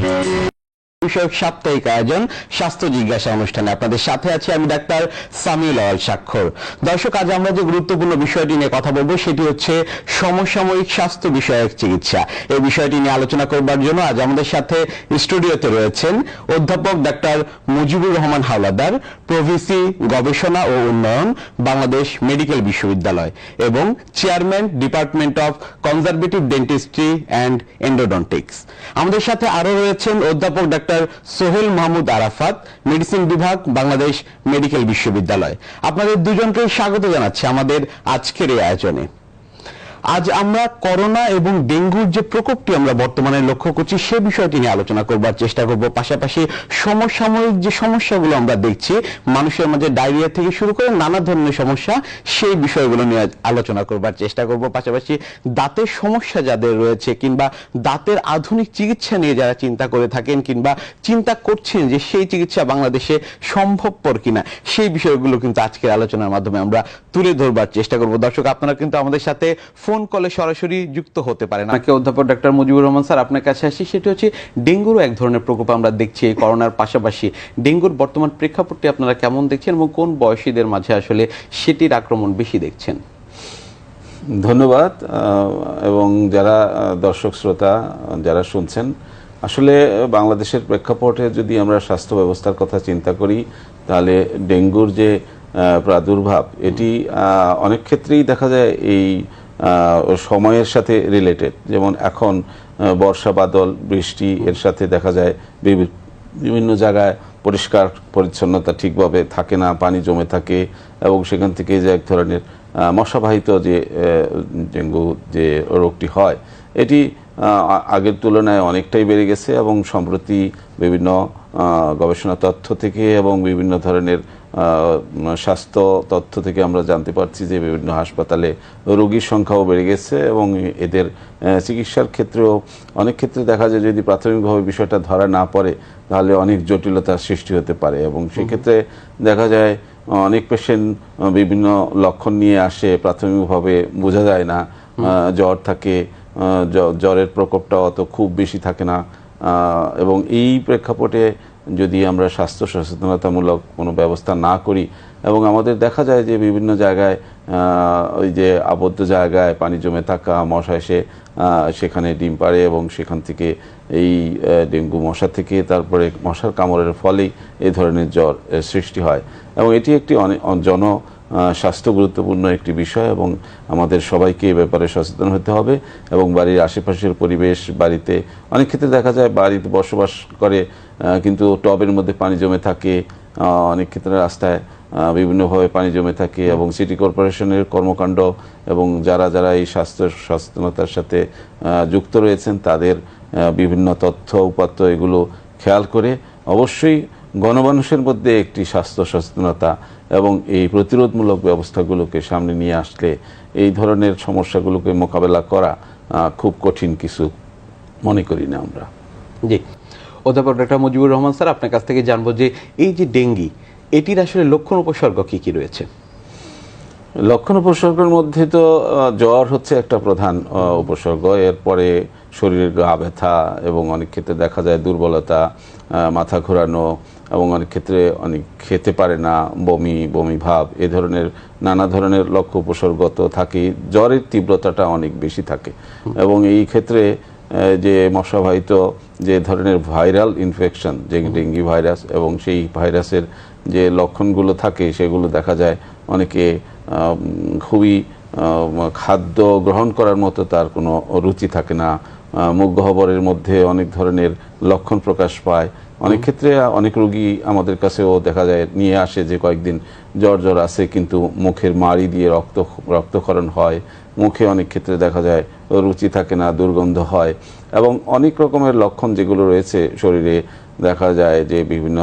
Thank you. বিষয়ক সাপ্তাহিক আয়োজন, স্বাস্থ্য জিজ্ঞাসা অনুষ্ঠানে আপনাদের সাথে আছি আমি ডাক্তার সামিউল আওয়াল স্বাক্ষর। দর্শক, আজ আমরা যে গুরুত্বপূর্ণ বিষয়টি নিয়ে কথা বলব, সেটি হচ্ছে সমসাময়িক স্বাস্থ্য বিষয়ক চিকিৎসা। এই বিষয়টি নিয়ে আলোচনা করবার জন্য আজ আমাদের সাথে স্টুডিওতে রয়েছেন অধ্যাপক doctor Mujibur Rahman Howlader, pro VC গবেষণা ও উন্নয়ন, বাংলাদেশ মেডিকেল বিশ্ববিদ্যালয় এবং chairman department of conservative dentistry and endodontics. আমাদের সাথে আরও রয়েছেন অধ্যাপক ডাক্তার সোহেল মাহমুদ আরাফাত, মেডিসিন বিভাগ, বাংলাদেশ মেডিকেল বিশ্ববিদ্যালয়। আপনাদের দুজনকে স্বাগত জানাচ্ছি আমাদের আজকের এই আয়োজনে। আজ আমরা করোনা এবং ডেঙ্গুর যে প্রকোপটি আমরা বর্তমানে লক্ষ্য করছি, সে বিষয়টি নিয়ে আলোচনা করবার চেষ্টা করব। পাশাপাশি সমসাময়িক যে সমস্যাগুলো আমরা দেখছি, মানুষের মাঝে ডায়রিয়া থেকে শুরু করে নানা ধরনের সমস্যা, সেই বিষয়গুলো নিয়ে আলোচনা করবার চেষ্টা করব। পাশাপাশি দাঁতের সমস্যা যাদের রয়েছে কিংবা দাঁতের আধুনিক চিকিৎসা নিয়ে যারা চিন্তা করে থাকেন কিংবা চিন্তা করছেন যে সেই চিকিৎসা বাংলাদেশে সম্ভবপর কিনা, সেই বিষয়গুলো কিন্তু আজকের আলোচনার মাধ্যমে আমরা তুলে ধরবার চেষ্টা করব। দর্শক, আপনারা কিন্তু আমাদের সাথে ফোন কলে সরাসরি যুক্ত হতে পারেন আমাকে অধ্যাপক ডাক্তার মুজিবুর রহমান স্যার আপনার কাছে আসি সেটি হচ্ছে ডেঙ্গুরও এক ধরনের প্রকোপ আমরা দেখছি এই করোনার পাশাপাশি। ডেঙ্গুর বর্তমান প্রেক্ষাপটটি আপনারা কেমন দেখছেন এবং কোন বয়সীদের মাঝে আসলে সেটির আক্রমণ বেশি দেখছেন? ধন্যবাদ এবং যারা দর্শক শ্রোতা যারা শুনছেন আসলে বাংলাদেশের প্রেক্ষাপটে যদি আমরা স্বাস্থ্য ব্যবস্থার কথা চিন্তা করি তাহলে ডেঙ্গুর যে প্রাদুর্ভাব এটি অনেক ক্ষেত্রেই দেখা যায় এই সময়ের সাথে রিলেটেড যেমন এখন বর্ষা, বাদল, বৃষ্টি, এর সাথে দেখা যায় বিভি- বিভিন্ন জায়গায় পরিষ্কার পরিচ্ছন্নতা ঠিকভাবে থাকে না, পানি জমে থাকে, এবং সেখান থেকে যে এক ধরনের মশাবাহিত যে ডেঙ্গু যে রোগটি হয়, এটি আগের তুলনায় অনেকটাই বেড়ে গেছে এবং সম্প্রতি বিভিন্ন গবেষণা তথ্য থেকে এবং বিভিন্ন ধরনের স্বাস্থ্য তথ্য থেকে আমরা জানতে পারছি যে বিভিন্ন হাসপাতালে রোগীর সংখ্যাও বেড়ে গেছে এবং এদের চিকিৎসার ক্ষেত্রেও অনেক ক্ষেত্রে দেখা যায় যদি প্রাথমিকভাবে বিষয়টা ধরা না পড়ে তাহলে অনেক জটিলতার সৃষ্টি হতে পারে এবং সেক্ষেত্রে দেখা যায় অনেক পেশেন্ট বিভিন্ন লক্ষণ নিয়ে আসে প্রাথমিকভাবে বোঝা যায় না জ্বর থাকে জ্বরের প্রকোপটা অত খুব বেশি থাকে না এবং এই প্রেক্ষাপটে যদি আমরা স্বাস্থ্য সচেতনতামূলক কোনো ব্যবস্থা না করি, এবং আমাদের দেখা যায় যে বিভিন্ন জায়গায় ওই যে আবদ্ধ জায়গায় পানি জমে থাকা মশা এসে সেখানে ডিম পাড়ে এবং সেখান থেকে এই ডেঙ্গু মশা থেকে তারপরে মশার কামড়ের ফলেই এ ধরনের জ্বর সৃষ্টি হয়। এবং এটি একটি জন স্বাস্থ্য গুরুত্বপূর্ণ একটি বিষয় এবং আমাদের সবাইকে এ ব্যাপারে সচেতন হতে হবে এবং বাড়ির আশেপাশের পরিবেশ, বাড়িতে অনেক ক্ষেত্রে দেখা যায় বাড়িতে বসবাস করে কিন্তু টবের মধ্যে পানি জমে থাকে অনেক ক্ষেত্রে রাস্তায় বিভিন্নভাবে পানি জমে থাকে এবং সিটি কর্পোরেশনের কর্মকাণ্ড এবং যারা যারা এই স্বাস্থ্য সচেতনতার সাথে যুক্ত রয়েছেন তাদের বিভিন্ন তথ্য, উপাত্ত এগুলো খেয়াল করে অবশ্যই গণমানুষের মধ্যে একটি স্বাস্থ্য সচেতনতা এবং এই প্রতিরোধমূলক ব্যবস্থাগুলোকে সামনে নিয়ে আসলে এই ধরনের সমস্যাগুলোকে মোকাবেলা করা খুব কঠিন কিছু মনে করি না আমরা। জি। অধ্যাপক ডাক্তার মুজিবুর রহমান স্যার, আপনার কাছ থেকে জানব যে এই যে ডেঙ্গি, এটির আসলে লক্ষণ উপসর্গ কি কি রয়েছে? লক্ষণ উপসর্গের মধ্যে তো জ্বর হচ্ছে একটা প্রধান উপসর্গ। এরপরে শরীরের গা ব্যথা এবং অনেক ক্ষেত্রে দেখা যায় দুর্বলতা মাথা ঘোরানো এবং অনেক ক্ষেত্রে অনেক খেতে পারে না, বমি বমি ভাব, এ ধরনের নানা ধরনের লক্ষ্য উপসর্গ তো থাকেই। জ্বরের তীব্রতাটা অনেক বেশি থাকে। এবং এই ক্ষেত্রে যে মশাবাহিত যে ধরনের ভাইরাল ইনফেকশন, যে ডেঙ্গি ভাইরাস এবং সেই ভাইরাসের যে লক্ষণগুলো থাকে, সেগুলো দেখা যায়। অনেকে খুবই খাদ্য গ্রহণ করার মতো তার কোনো রুচি থাকে না। মুখ গহ্বরের মধ্যে অনেক ধরনের লক্ষণ প্রকাশ পায়। অনেক ক্ষেত্রে অনেক রোগী আমাদের কাছেও দেখা যায় নিয়ে আসে যে কয়েকদিন জ্বর জ্বর আসে কিন্তু মুখের মাড়ি দিয়ে রক্ত রক্তক্ষরণ হয়। মুখে অনেক ক্ষেত্রে দেখা যায় রুচি থাকে না দুর্গন্ধ হয়। এবং অনেক রকমের লক্ষণ যেগুলো রয়েছে শরীরে দেখা যায় যে বিভিন্ন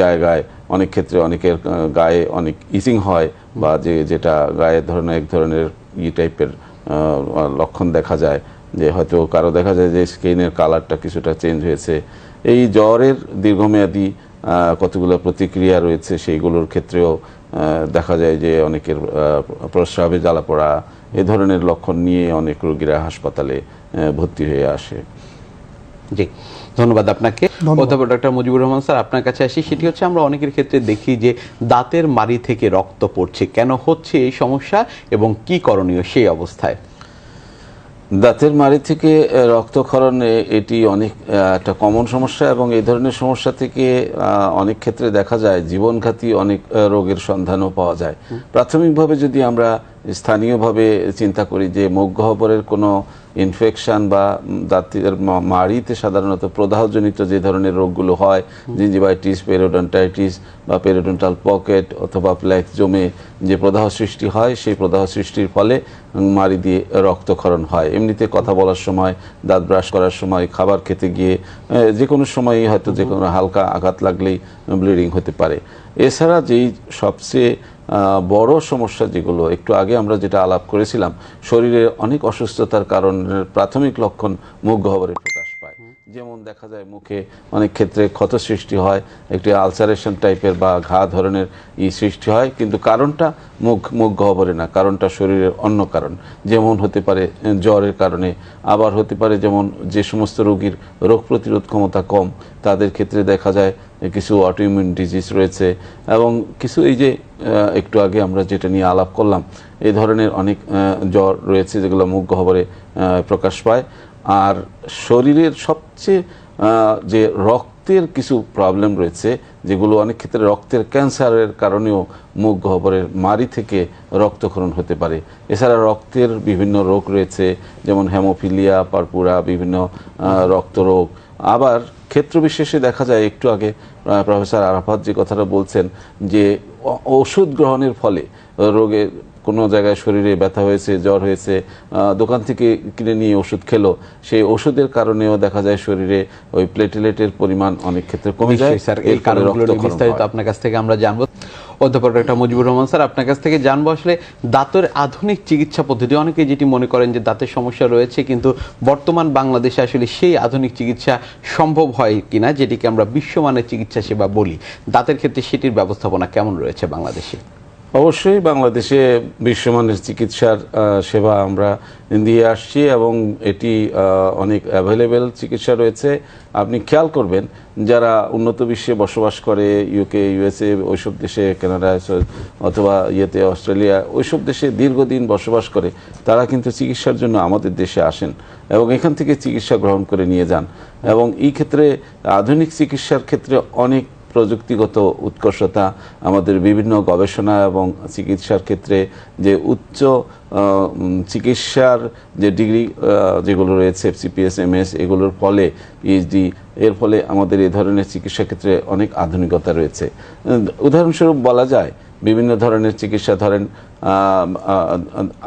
জায়গায় অনেক ক্ষেত্রে অনেকের গায়ে অনেক ইচিং হয় বা যে, যেটা গায়ে ধরনের এক ধরনের ই টাইপের লক্ষণ দেখা যায়, যে হয়তো কারও দেখা যায় যে স্কিনের কালারটা কিছুটা চেঞ্জ হয়েছে। এই জ্বরের দীর্ঘমেয়াদী কতগুলো প্রতিক্রিয়া রয়েছে সেইগুলোর ক্ষেত্রেও দেখা যায় যে অনেকের প্রস্রাবে জ্বালা পড়া, এ ধরনের লক্ষণ নিয়ে অনেক রোগীরা হাসপাতালে ভর্তি হয়ে আসে। জি। ধন্যবাদ আপনাকে। অধ্যাপক ডক্টর মুজিবুর রহমান স্যার আপনার কাছে আসি। সেটি হচ্ছে আমরা অনেকের ক্ষেত্রে দেখি যে দাঁতের মারি থেকে রক্ত পড়ছে। কেন হচ্ছে এই সমস্যা এবং কি করণীয় সেই অবস্থায়? দাঁতের মাড়ি থেকে রক্তক্ষরণে এটি অনেক একটা কমন সমস্যা এবং এই ধরনের সমস্যা থেকে আহ, অনেক ক্ষেত্রে দেখা যায় জীবনঘাতী অনেক রোগের সন্ধানও পাওয়া যায়। প্রাথমিকভাবে যদি আমরা স্থানীয়ভাবে চিন্তা করি যে মুখ গহ্বরের কোনো ইনফেকশন বা দাঁতের মাড়িতে সাধারণত প্রদাহজনিত যে ধরনের রোগগুলো হয় জিঞ্জিভাইটিস পেরোডন্টাইটিস বা পেরোডন্টাল পকেট অথবা প্ল্যাক জমে যে প্রদাহ সৃষ্টি হয়, সেই প্রদাহ সৃষ্টির ফলে মাড়ি দিয়ে রক্তক্ষরণ হয়। এমনিতে কথা বলার সময়, দাঁত ব্রাশ করার সময়, খাবার খেতে গিয়ে যে কোনো সময়ই হয়তো যে কোনো হালকা আঘাত লাগলেই ব্লিডিং হতে পারে। এছাড়া যেই সবচেয়ে বড় সমস্যা যেগুলো, একটু আগে আমরা যেটা আলাপ করেছিলাম, শরীরে অনেক অসুস্থতার কারণের প্রাথমিক লক্ষণ মুখ গহ্বরে প্রকাশ পায়। যেমন দেখা যায় মুখে অনেক ক্ষেত্রে ক্ষত সৃষ্টি হয়, একটি আলসারেশন টাইপের বা ঘা ধরনের ই সৃষ্টি হয়, কিন্তু কারণটা মুখ মুখ গহ্বরে না, কারণটা শরীরের অন্য কারণ। যেমন হতে পারে জ্বরের কারণে। আবার হতে পারে যেমন যে সমস্ত রোগীর রোগ প্রতিরোধ ক্ষমতা কম, তাদের ক্ষেত্রে দেখা যায় কিছু অটোইমিউন ডিজিজ রয়েছে এবং কিছু এই যে একটু আগে আমরা যেটা নিয়ে আলাপ করলাম, এই ধরনের অনেক জ্বর রয়েছে যেগুলো মুখ গহ্বরে প্রকাশ পায়। আর শরীরের সবচেয়ে যে রক্তের কিছু প্রবলেম রয়েছে, যেগুলো অনেক ক্ষেত্রে রক্তের ক্যান্সারের কারণেও মুখ গহ্বরের মারি থেকে রক্তক্ষরণ হতে পারে। এছাড়া রক্তের বিভিন্ন রোগ রয়েছে, যেমন হেমোফিলিয়া পারপুরা বিভিন্ন রক্তরোগ। আবার ক্ষেত্র বিশেষে দেখা যায় একটু আগে প্রফেসর আরাফাত যে কথাটা বলছেন যে ওষুধ গ্রহণের ফলে রোগে কোনো জায়গায় শরীরে ব্যথা হয়েছে জ্বর হয়েছে দোকান থেকে কিনে নিয়ে ওষুধ খেলো সেই ওষুধের কারণেও দেখা যায় শরীরে ওই প্লেটেলেটের পরিমাণ অনেক ক্ষেত্রে কমে যায়। স্যার এর এই কারণগুলো বিস্তারিত আপনার কাছ থেকে আমরা জানব। অধ্যাপক ডক্টর মুজিবুর রহমান স্যার, আপনার কাছ থেকে জানব আসলে দাঁতের আধুনিক চিকিৎসা পদ্ধতি। অনেকে যেটি মনে করেন যে দাঁতের সমস্যা রয়েছে, কিন্তু বর্তমান বাংলাদেশে আসলে সেই আধুনিক চিকিৎসা সম্ভব হয় কিনা, যেটিকে আমরা বিশ্বমানের চিকিৎসা সেবা বলি। দাঁতের ক্ষেত্রে সেটির ব্যবস্থাপনা কেমন রয়েছে বাংলাদেশে? অবশ্যই বাংলাদেশে বিশ্বমানের চিকিৎসার সেবা আমরা দিয়ে আসছি এবং এটি অনেক অ্যাভেলেবেল চিকিৎসা রয়েছে। আপনি খেয়াল করবেন, যারা উন্নত বিশ্বে বসবাস করে ইউকে ইউএসএ ওইসব দেশে কানাডা অথবা ইয়েতে, অস্ট্রেলিয়া, ওইসব দেশে দীর্ঘদিন বসবাস করে, তারা কিন্তু চিকিৎসার জন্য আমাদের দেশে আসেন এবং এখান থেকে চিকিৎসা গ্রহণ করে নিয়ে যান। এবং এই ক্ষেত্রে আধুনিক চিকিৎসার ক্ষেত্রে অনেক প্রযুক্তিগত উৎকর্ষতা আমাদের বিভিন্ন গবেষণা এবং চিকিৎসার ক্ষেত্রে যে উচ্চ চিকিৎসার যে ডিগ্রি যেগুলো রয়েছে সিপিএস এমএস এগুলোর ফলে পিএইচডি এর ফলে আমাদের এই ধরনের চিকিৎসা ক্ষেত্রে অনেক আধুনিকতা রয়েছে। উদাহরণস্বরূপ বলা যায়, বিভিন্ন ধরনের চিকিৎসা ধরেন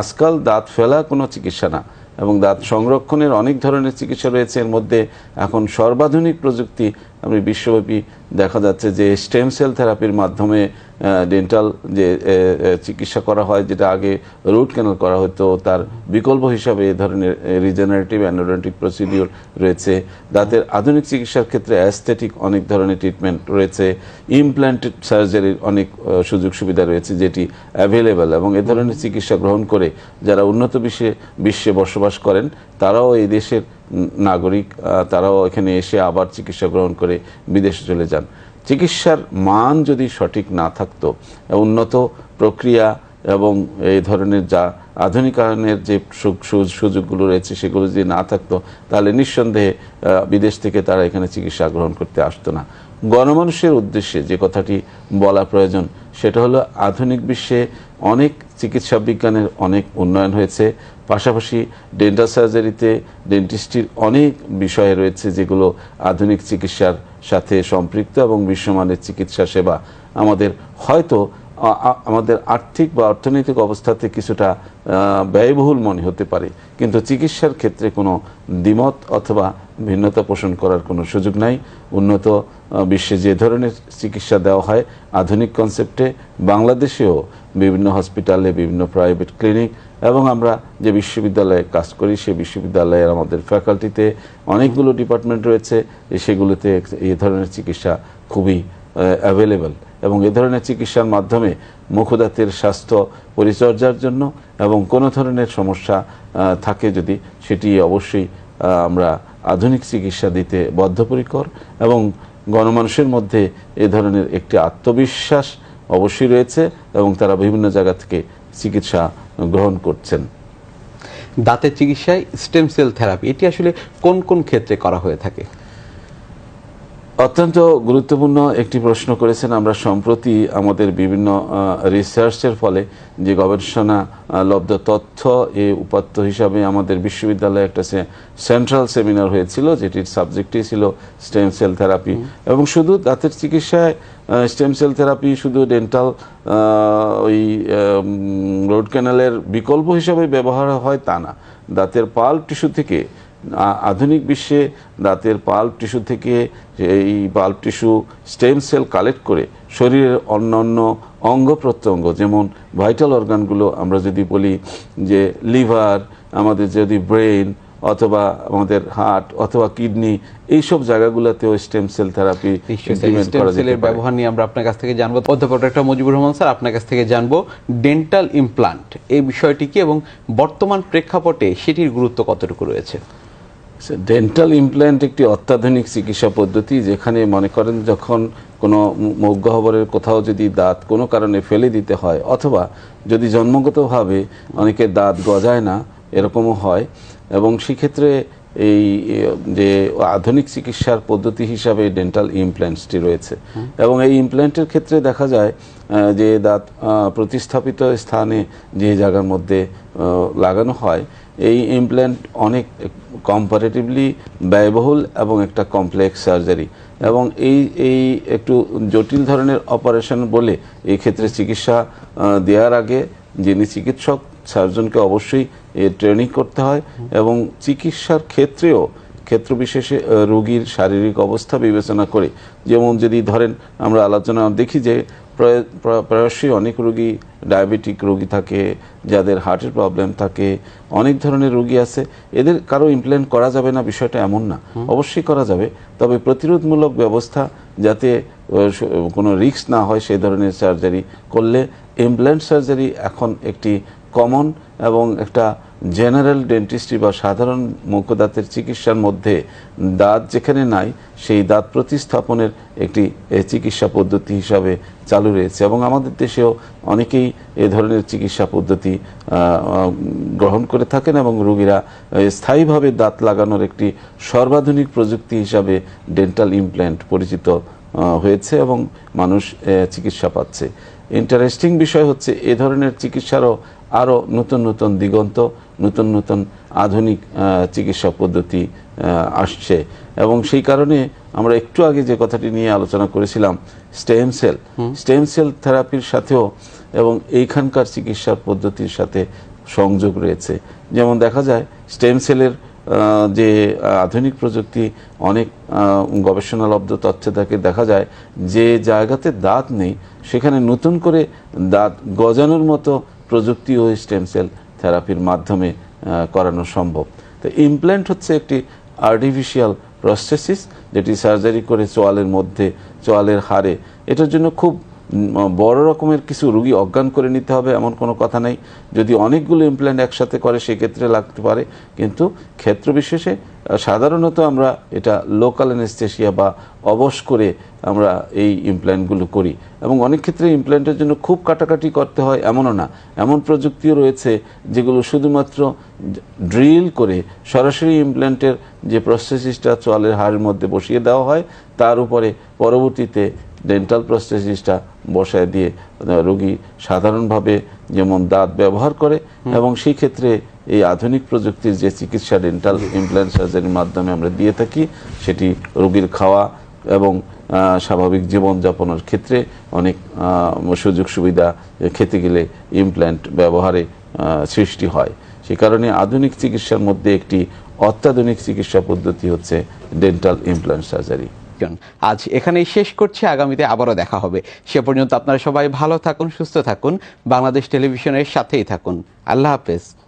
আজকাল দাঁত ফেলা কোনো চিকিৎসা না এবং দাঁত সংরক্ষণের অনেক ধরনের চিকিৎসা রয়েছে। এর মধ্যে এখন সর্বাধুনিক প্রযুক্তি আমি বিশ্বব্যাপী দেখা যাচ্ছে যে স্টেম সেল থেরাপির মাধ্যমে ডেন্টাল যে চিকিৎসা করা হয়, যেটা আগে রুট ক্যানাল করা হতো, তার বিকল্প হিসাবে এ ধরনের রিজেনারেটিভ অ্যান্ডোডন্টিক প্রসিডিওর রয়েছে। দাঁতের আধুনিক চিকিৎসার ক্ষেত্রে অ্যাস্থেটিক অনেক ধরনের ট্রিটমেন্ট রয়েছে। ইমপ্ল্যান্টেড সার্জারির অনেক সুযোগ সুবিধা রয়েছে যেটি অ্যাভেলেবেল এবং এ ধরনের চিকিৎসা গ্রহণ করে যারা উন্নত বিশ্বে বিশ্বে বসবাস করেন, তারাও এই দেশের নাগরিক তারাও এখানে এসে আবার চিকিৎসা গ্রহণ করে বিদেশে চলে যান। চিকিৎসার মান যদি সঠিক না থাকতো, উন্নত প্রক্রিয়া এবং এই ধরনের যা আধুনিকায়নের যে সুযোগগুলো রয়েছে, সেগুলো যদি না থাকতো, তাহলে নিঃসন্দেহে বিদেশ থেকে তারা এখানে চিকিৎসা গ্রহণ করতে আসতো না। গণমানুষের উদ্দেশ্যে যে কথাটি বলা প্রয়োজন, সেটা হলো আধুনিক বিশ্বে অনেক চিকিৎসা বিজ্ঞানের অনেক উন্নয়ন হয়েছে। পাশাপাশি ডেন্টাল সার্জারিতে ডেন্টিস্টির অনেক বিষয় রয়েছে যেগুলো আধুনিক চিকিৎসার সাথে সম্পৃক্ত এবং বিশ্বমানের চিকিৎসা সেবা আমাদের হয়তো আমাদের আর্থিক বা অর্থনৈতিক অবস্থাতে কিছুটা ব্যয়বহুল মনে হতে পারে। কিন্তু চিকিৎসার ক্ষেত্রে কোনো দ্বিমত অথবা ভিন্নতা পোষণ করার কোনো সুযোগ নাই। উন্নত বিশ্বে যে ধরনের চিকিৎসা দেওয়া হয়, আধুনিক কনসেপ্টে বাংলাদেশেও বিভিন্ন হসপিটালে বিভিন্ন প্রাইভেট ক্লিনিক এবং আমরা যে বিশ্ববিদ্যালয়ে কাজ করি সেই বিশ্ববিদ্যালয়ের আমাদের ফ্যাকাল্টিতে অনেকগুলো ডিপার্টমেন্ট রয়েছে। সেগুলোতে এ ধরনের চিকিৎসা খুবই অ্যাভেলেবল এবং এ ধরনের চিকিৎসার মাধ্যমে মুখদাতের স্বাস্থ্য পরিচর্যার জন্য এবং কোনো ধরনের সমস্যা থাকে যদি, সেটি অবশ্যই আমরা আধুনিক চিকিৎসা দিতে বদ্ধপরিকর এবং গণমানুষের মধ্যে এ ধরনের একটি আত্মবিশ্বাস অবশ্যই রয়েছে এবং তারা বিভিন্ন জায়গা থেকে চিকিৎসা গ্রহণ করছেন। দাঁতের চিকিৎসায় স্টেম সেল থেরাপি এটি আসলে কোন কোন ক্ষেত্রে করা হয়ে থাকে? অত্যন্ত গুরুত্বপূর্ণ একটি প্রশ্ন করেছেন আমরা সম্প্রতি আমাদের বিভিন্ন রিসার্চের ফলে যে গবেষণা লব্ধ তথ্য এ উপাত্ত হিসাবে আমাদের বিশ্ববিদ্যালয়ে একটা সেন্ট্রাল সেমিনার হয়েছিল যেটির সাবজেক্টই ছিল স্টেম সেল থেরাপি এবং শুধু দাঁতের চিকিৎসায় স্টেম সেল থেরাপি শুধু ডেন্টাল ওই রোড ক্যানালের বিকল্প হিসাবে ব্যবহার হয় তা না। দাঁতের পাল টিস্যু থেকে আধুনিক বিশ্বে দাঁতের পাল্প টিস্যু থেকে এই pulp tissue stem cell collect করে শরীরের অন্যান্য অঙ্গ প্রত্যঙ্গ যেমন ভাইটাল অর্গানগুলো আমরা যদি বলি যে লিভার আমাদের যদি ব্রেন অথবা আমাদের হার্ট অথবা কিডনি এইসব জায়গাগুলোতেও স্টেম সেল থেরাপি স্টেম সেলের ব্যবহার নিয়ে আমরা আপনার কাছ থেকে জানব। অধ্যাপক ডক্টর মুজিবুর রহমান স্যার আপনার কাছ থেকে জানব ডেন্টাল ইমপ্লান্ট এই বিষয়টি কি এবং বর্তমান প্রেক্ষাপটে সেটির গুরুত্ব কতটুকু রয়েছে? ডেন্টাল ইমপ্ল্যান্ট একটি অত্যাধুনিক চিকিৎসা পদ্ধতি যেখানে মনে করেন যখন কোনো মজ্ঞহবরের কোথাও যদি দাঁত কোনো কারণে ফেলে দিতে হয় অথবা যদি জন্মগতভাবে অনেকে দাঁত গজায় না, এরকমও হয় এবং সেক্ষেত্রে এই যে আধুনিক চিকিৎসার পদ্ধতি হিসাবে ডেন্টাল ইমপ্ল্যান্টসটি রয়েছে। এবং এই ইমপ্ল্যান্টের ক্ষেত্রে দেখা যায় যে দাঁত প্রতিস্থাপিত স্থানে যে জায়গার মধ্যে লাগানো হয় এই ইমপ্ল্যান্ট অনেক কম্পারেটিভলি ব্যয়বহুল এবং একটা কমপ্লেক্স সার্জারি এবং এই এই একটু জটিল ধরনের অপারেশন বলে এই ক্ষেত্রে চিকিৎসা দেওয়ার আগে যিনি চিকিৎসক সার্জনকে অবশ্যই ট্রেনিং করতে হয় এবং চিকিৎসার ক্ষেত্রেও ক্ষেত্র বিশেষে রোগীর শারীরিক অবস্থা বিবেচনা করে। যেমন যদি ধরেন আমরা আলোচনা দেখি যে প্রায়- প্রা- প্রায়শই অনেক রোগী ডায়াবেটিক রোগী থাকে যাদের হার্টের প্রবলেম থাকে অনেক ধরনের রোগী আছে। এদের কারও ইমপ্ল্যান্ট করা যাবে না বিষয়টা এমন না। অবশ্যই করা যাবে। তবে প্রতিরোধমূলক ব্যবস্থা যাতে কোনো রিস্ক না হয় সেই ধরনের সার্জারি করলে ইমপ্ল্যান্ট সার্জারি এখন একটি কমন এবং একটা জেনারেল ডেন্টিস্ট্রি বা সাধারণ মুখদাঁতের চিকিৎসার মধ্যে দাঁত যেখানে নাই, সেই দাঁত প্রতিস্থাপনের একটি চিকিৎসা পদ্ধতি হিসাবে চালু রয়েছে। এবং আমাদের দেশেও অনেকেই এ ধরনের চিকিৎসা পদ্ধতি গ্রহণ করে থাকেন এবং রোগীরা স্থায়ীভাবে দাঁত লাগানোর একটি সর্বাধুনিক প্রযুক্তি হিসাবে ডেন্টাল ইমপ্ল্যান্ট পরিচিত হয়েছে এবং মানুষ চিকিৎসা পাচ্ছে। ইন্টারেস্টিং বিষয় হচ্ছে এ ধরনের চিকিৎসারও আরও নতুন নতুন দিগন্ত নতুন নতুন আধুনিক চিকিৎসা পদ্ধতি আসছে। এবং সেই কারণে আমরা একটু আগে যে কথাটি নিয়ে আলোচনা করেছিলাম স্টেম সেল। স্টেম সেল থেরাপির সাথেও এবং এইখানকার চিকিৎসার পদ্ধতির সাথে সংযোগ রয়েছে। যেমন দেখা যায় স্টেম সেলের যে আধুনিক প্রযুক্তি অনেক গবেষণালব্ধ তথ্য থেকে দেখা যায় যে জায়গাতে দাঁত নেই সেখানে নতুন করে দাঁত গজানোর মতো প্রযুক্তি ও স্টেম সেল থেরাপির মাধ্যমে করানো সম্ভব। তো ইমপ্ল্যান্ট হচ্ছে একটি আর্টিফিশিয়াল প্রসেসিস যেটি সার্জারি করে চোয়ালের মধ্যে, চোয়ালের হারে এটার জন্য খুব বড় রকমের কিছু রুগী অজ্ঞান করে নিতে হবে, এমন কোনো কথা নেই। যদি অনেকগুলো ইমপ্ল্যান্ট একসাথে করে, সেক্ষেত্রে লাগতে পারে। কিন্তু ক্ষেত্র বিশেষে সাধারণত আমরা এটা লোকাল অ্যানেস্থেশিয়া বা অবশ করে আমরা এই ইমপ্ল্যান্টগুলো করি। এবং অনেক ক্ষেত্রে ইমপ্ল্যান্টের জন্য খুব কাটাকাটি করতে হয়, এমনও না। এমন প্রযুক্তিও রয়েছে যেগুলো শুধুমাত্র ড্রিল করে সরাসরি ইমপ্ল্যান্টের যে প্রসেসিসটা চোয়ালের হাড়ের মধ্যে বসিয়ে দেওয়া হয়, তার উপরে পরবর্তীতে ডেন্টাল প্রসেসিসটা বসায় দিয়ে রোগী সাধারণভাবে যেমন দাঁত ব্যবহার করে এবং সেই ক্ষেত্রে এই আধুনিক প্রযুক্তির যে চিকিৎসা ডেন্টাল ইমপ্ল্যান্ট সার্জারির মাধ্যমে আমরা দিয়ে থাকি সেটি রোগীর খাওয়া এবং স্বাভাবিক জীবনযাপনের ক্ষেত্রে অনেক সুযোগ সুবিধা খেতে গেলে ইমপ্ল্যান্ট ব্যবহারে সৃষ্টি হয়। সে কারণে আধুনিক চিকিৎসার মধ্যে একটি অত্যাধুনিক চিকিৎসা পদ্ধতি হচ্ছে ডেন্টাল ইমপ্ল্যান্ট সার্জারি আজ এখানেই শেষ করছি, আগামীতে আবারও দেখা হবে। সে পর্যন্ত আপনারা সবাই ভালো থাকুন, সুস্থ থাকুন। বাংলাদেশ টেলিভিশনের সাথেই থাকুন। আল্লাহ হাফেজ।